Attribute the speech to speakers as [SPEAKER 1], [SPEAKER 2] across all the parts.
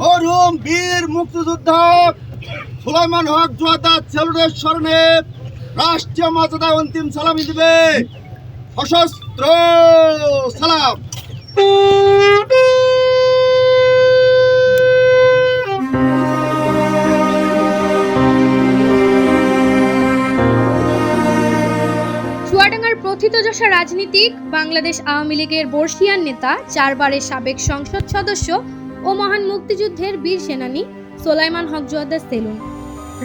[SPEAKER 1] মরহুম বীর মুক্তিযোদ্ধা সুলাইমান হক জোয়াদা সেলুনের স্মরণে রাষ্ট্রীয় মর্যাদা অন্তিম সালামি দিবে। সশস্ত্র সালাম।
[SPEAKER 2] প্রথিতযশা রাজনীতিক বাংলাদেশ আওয়ামী লীগের বর্ষিয়ান নেতা, চারবারের সাবেক সংসদ সদস্য ও মহান মুক্তিযুদ্ধের বীর সেনানী সোলাইমান হক জোয়াদা সেলুন।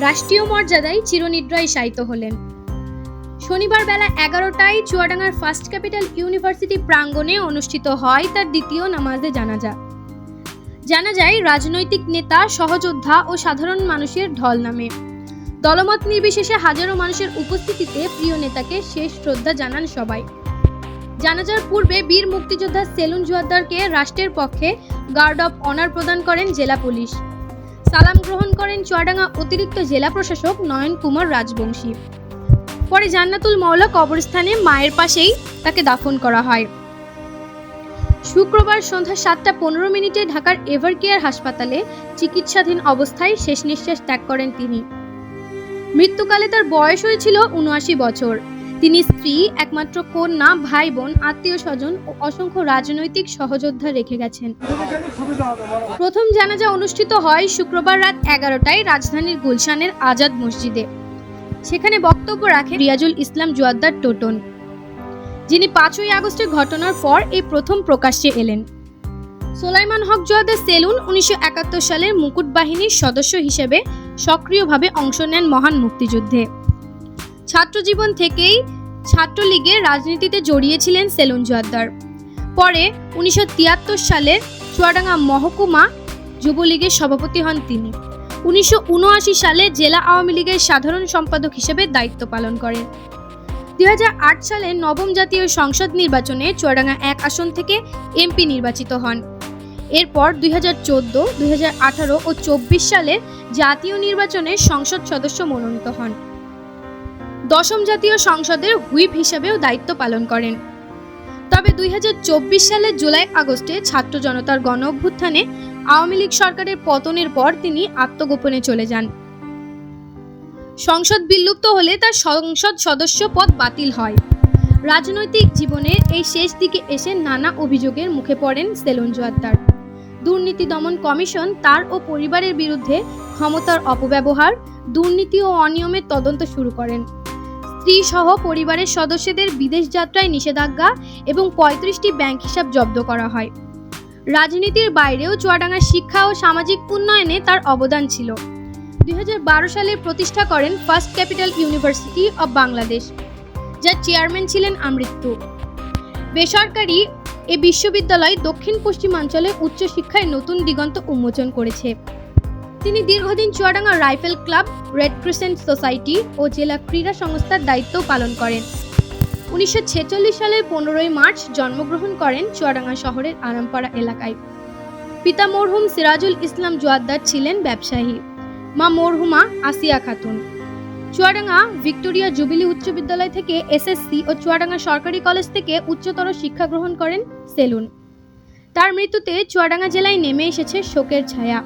[SPEAKER 2] রাষ্ট্রীয় মর্যাদায় চিরনিদ্রায় শায়িত হলেন। শনিবার বেলা এগারোটায় চুয়াডাঙ্গার ফার্স্ট ক্যাপিটাল ইউনিভার্সিটি প্রাঙ্গণে অনুষ্ঠিত হয় তার দ্বিতীয় নামাজে জানাজা। জানা যায়, রাজনৈতিক নেতা, সহযোদ্ধা ও সাধারণ মানুষের ঢল নামে। দলমত নির্বিশেষে হাজারো মানুষের উপস্থিতিতে প্রিয় নেতাকে শেষ শ্রদ্ধা জানান সবাই। জানাজার পূর্বে বীর মুক্তিযোদ্ধা সেলুন জোয়াদ্দারকে রাষ্ট্রের পক্ষে গার্ড অফ অনার প্রদান করেন জেলা পুলিশ। সালাম গ্রহণ করেন চুয়াডাঙ্গা অতিরিক্ত জেলা প্রশাসক নয়ন কুমার রাজবংশী। পরে জান্নাতুল মওলা কবরস্থানে মায়ের পাশেই তাকে দাফন করা হয়। শুক্রবার সন্ধ্যা সাতটা পনেরো মিনিটে ঢাকার এভারকেয়ার হাসপাতালে চিকিৎসাধীন অবস্থায় শেষ নিঃশ্বাস ত্যাগ করেন তিনি। মৃত্যুকালে তার বয়স হয়েছিল উনআশি বছর। তিনি স্ত্রী, একমাত্র কন্যা ভাই বোন আত্মীয় স্বজন ও অসংখ্য রাজনৈতিক সহযোদ্ধা রেখে গেছেন। প্রথম জানাজা অনুষ্ঠিত হয় শুক্রবার রাত এগারোটায় রাজধানীর গুলশানের আজাদ মসজিদে। সেখানে বক্তব্য রাখেন রিয়াজুল ইসলাম জুয়াদ্দার টোটন, যিনি পাঁচই আগস্টের ঘটনার পর এই প্রথম প্রকাশ্যে এলেন। সোলাইমান হক জোয়াদা সেলুন উনিশশো একাত্তর সালের মুকুট বাহিনীর সদস্য হিসেবে সক্রিয়ভাবে অংশ নেন মহান মুক্তিযুদ্ধে। ছাত্রজীবন থেকেই ছাত্রলীগের রাজনীতিতে জড়িয়েছিলেন সেলুন জোয়াদ্দার পরে উনিশশো তিয়াত্তর সালে চুয়াডাঙ্গা মহকুমা যুবলীগের সভাপতি হন তিনি। উনিশশো উনআশি সালে জেলা আওয়ামী লীগের সাধারণ সম্পাদক হিসেবে দায়িত্ব পালন করেন। দুই হাজার আট সালে নবম জাতীয় সংসদ নির্বাচনে চুয়াডাঙ্গা এক আসন থেকে এমপি নির্বাচিত হন। এরপর দুই হাজার চোদ্দ, দুই ও চব্বিশ সালে জাতীয় নির্বাচনে সংসদ সদস্য মনোনীত হন। দশম জাতীয় সংসদের হুইপ হিসেবেও দায়িত্ব পালন করেন। তবে দুই সালের জুলাই আগস্টে ছাত্র জনতার গণ অভ্যুত্থানে আওয়ামী লীগ সরকারের পতনের পর তিনি আত্মগোপনে চলে যান। সংসদ বিলুপ্ত হলে তার সংসদ সদস্য পদ বাতিল হয়। রাজনৈতিক জীবনের এই শেষ দিকে এসে নানা অভিযোগের মুখে পড়েন সেলুন জোয়াদ্দার দুর্নীতি দমন কমিশন তার ও পরিবারের বিরুদ্ধে ক্ষমতার অপব্যবহার, দুর্নীতি ও অনিয়মের তদন্ত শুরু করেন। স্ত্রী সহ পরিবারের সদস্যদের বিদেশ যাত্রায় নিষেধাজ্ঞা এবং পঁয়ত্রিশটি ব্যাংক হিসাব জব্দ করা হয়। রাজনীতির বাইরেও চুয়াডাঙ্গার শিক্ষা ও সামাজিক উন্নয়নে তার অবদান ছিল। দুই হাজার বারো সালে প্রতিষ্ঠা করেন first capital university of Bangladesh, যার চেয়ারম্যান ছিলেন আমৃত্যু। বেসরকারি এ বিশ্ববিদ্যালয় দক্ষিণ পশ্চিমাঞ্চলে উচ্চশিক্ষায় নতুন দিগন্ত উন্মোচন করেছে। তিনি দীর্ঘদিন Chuadanga rifle club, red crescent society ও জেলা ক্রীড়া সংস্থার দায়িত্ব পালন করেন। উনিশশো ছেচল্লিশ সালের পনেরোই মার্চ জন্মগ্রহণ করেন চুয়াডাঙ্গা শহরের আরামপাড়া এলাকায়। পিতা মরহুম সিরাজুল ইসলাম জোয়াদ্দার ছিলেন ব্যবসায়ী। মা মরহুমা আসিয়া খাতুন। চুয়াডাঙ্গা ভিক্টোরিয়া জুবিলি উচ্চ বিদ্যালয় থেকে এসএসসি ও চুয়াডাঙ্গা সরকারি কলেজ থেকে উচ্চতর শিক্ষা গ্রহণ করেন সেলুন। তার মৃত্যুতে চুয়াডাঙ্গা জেলায় নেমে এসেছে শোকের ছায়া।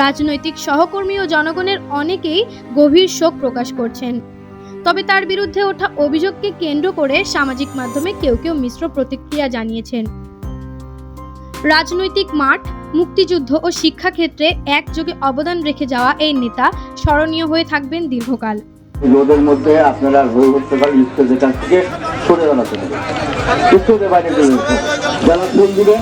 [SPEAKER 2] রাজনৈতিক সহকর্মী ও জনগণের অনেকেই গভীর শোক প্রকাশ করছেন। তবে তার বিরুদ্ধে ওঠা অভিযোগকে কেন্দ্র করে সামাজিক মাধ্যমে কেউ কেউ মিশ্র প্রতিক্রিয়া জানিয়েছেন। রাজনৈতিক মাঠ, মুক্তিযুদ্ধ ও শিক্ষাক্ষেত্রে একযোগে অবদান রেখে যাওয়া এই নেতা স্মরণীয় হয়ে থাকবেন দীর্ঘকাল।
[SPEAKER 3] রোদের মধ্যে আপনারা রোদ হতে পারে স্টেজের থেকে সরে বাইরে ফুল দিবেন